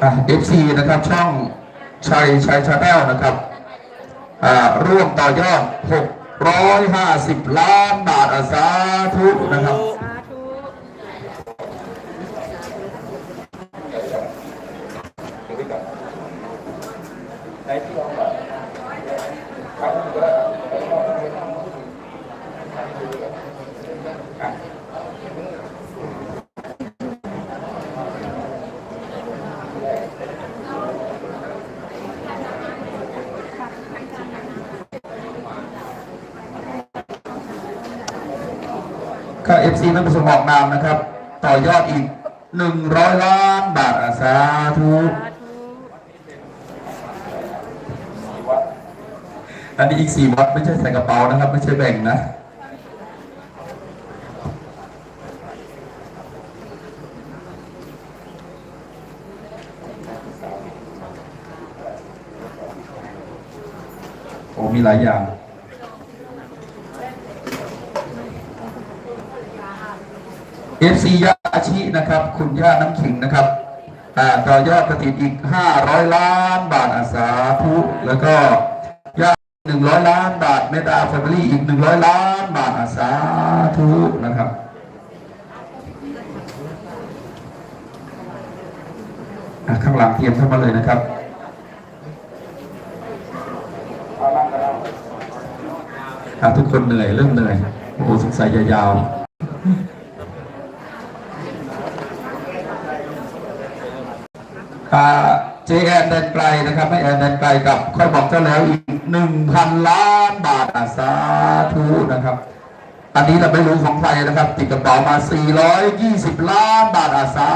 เอฟซีนะครับช่องชัยชัยชาแนลนะครับร่วมต่อยอด 650 ล้านบาทอาสาธุนะครับ สาธุค่าเอฟซีนั้นประสงค์ออกนามนะครับ ต่อยอดอีก100ล้านบาทอาสาธุอันนี้อีก4วัดไม่ใช่ใส่กระเป๋านะครับ ไม่ใช่แบ่งนะโอ้มีหลายอย่าง เอฟซียาอาชินะครับ คุณย่าน้ำขิงนะครับอ่าต่อยอดกระถินอีก 500 ล้านบาทอาสาธุแล้วก็ย่า100ล้านบาทเมตาแฟมิลี่อีก100ล้านบาทอาสาธุนะครับอะข้างหลังเตรียมเข้ามาเลยนะครับทุกคนเหนื่อยเริ่มเหนื่อยโอ้สงสัยยาวๆ อ่า เจแอนแดนไกลนะครับไม่แอนแดนไกลกับค่อยบอกเจ้าแล้วอีกหนึ่งพันล้านบาทอาสาธุนะครับ อันนี้เราไม่รู้ของใครนะครับ ติดกระเป๋ามา 420 ล้านบาทอาสา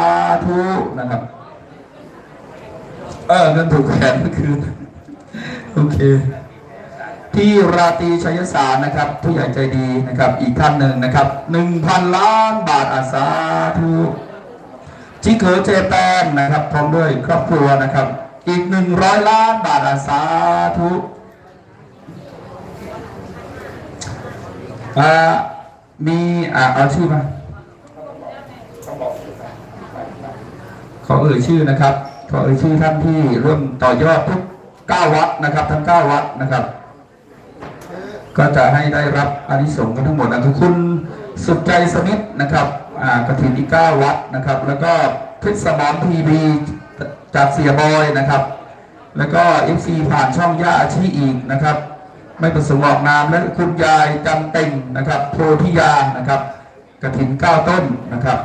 ธุนะครับ เออเงินถูกแขนเมื่อคืนโอเคที่ราตรีชัยสารนะครับผู้ใหญ่ใจดีนะครับ อีกท่านหนึ่งนะครับ1,000ล้านบาทอาสาธุ จิเกอเจแปนนะครับพร้อมด้วยครอบครัวนะครับ อีกหนึ่งร้อยล้านบาทอาสาธุอ่ามีอ่าเอาชื่อมาขอเอ่ยชื่อนะครับ ขอเอ่ยชื่อท่านที่ร่วมต่อยอดทุกเก้าวัดนะครับทั้งเก้าวัดนะครับ ก็จะให้ได้รับอานิสงส์กันทั้งหมดนะคือคุณสุดใจสมิทธนะครับ อ่ากฐินอีกเก้าวัดนะครับ แล้วก็พิษสมอนทีวีจากเสียบอยนะครับ แล้วก็เอฟซีผ่านช่องย่าอาชีอีกนะครับ ไม่ประสงค์ออกนามและคุณยายจันเต็งนะครับโพธิยานะครับกฐินเก้าต้นนะครับ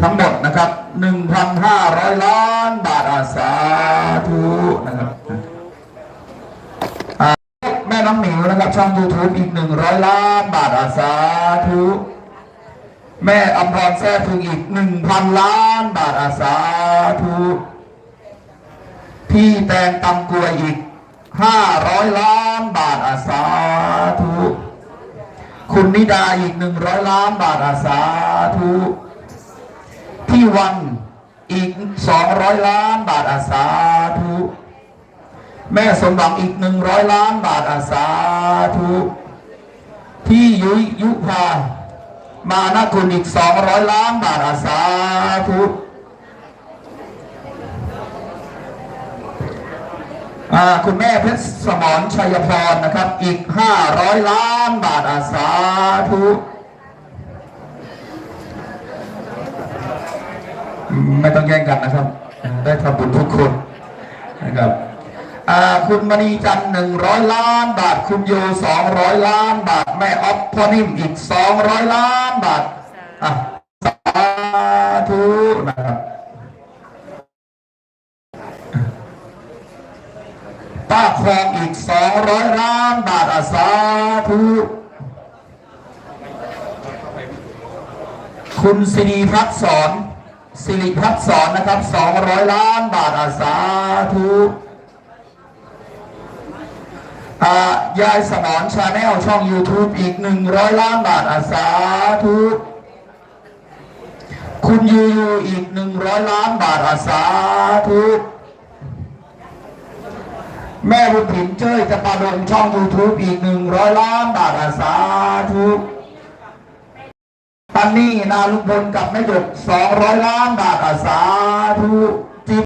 ทั้งหมดนะครับ 1,500 ล้านบาทอาสาธุนะครับแม่น้องหมิวนะครับช่อง YouTube อีก 100 ล้านบาทอาสาธุ แม่อมพรแท้ถึงอีก1,000ล้านบาทอาสาธุพี่แตงตำกลัวอีก500ล้านบาทอาสาธุคุณนิดาอีก100ล้านบาทอาสาธุพี่วันอีก200ล้านบาทอาสาธุแม่สมหวังอีกหนึ่งร้อยล้านบาทอาสาธุพี่ยุยยุพา มานะคุณอีกสองร้อยล้านบาทอาสาธุคุณแม่เพชรสมรชัยพรนะครับ อีกห้าร้อยล้านบาทอาสาธุไม่ต้องแย่งกันนะครับ ได้ทำบุญทุกคนนะครับ คุณมณีจันทร์หนึ่งร้อยล้านบาท คุณโยสองร้อยล้านบาท แม่ออฟพอนิ่มอีกสองร้อยล้านบาทอะสาธุนะครับป้าคองอีกสองร้อยล้านบาทอาสาธุคุณสิริพัฒสอนสิริพัฒสอนนะครับสองร้อยล้านบาทอาสาธุ ยายสมอนชาแนลช่อง YouTube อีก 100 ล้านบาทอาสาธุคุณยูยูอีก 100 ล้านบาทอาสาธุแม่บุญถิ่นเจ้ยจะปาดงช่อง YouTube อีก 100 ล้านบาทอาสาธุปันนี่นาลุงพลกับแม่หยก200 ล้านบาทอาสาธุ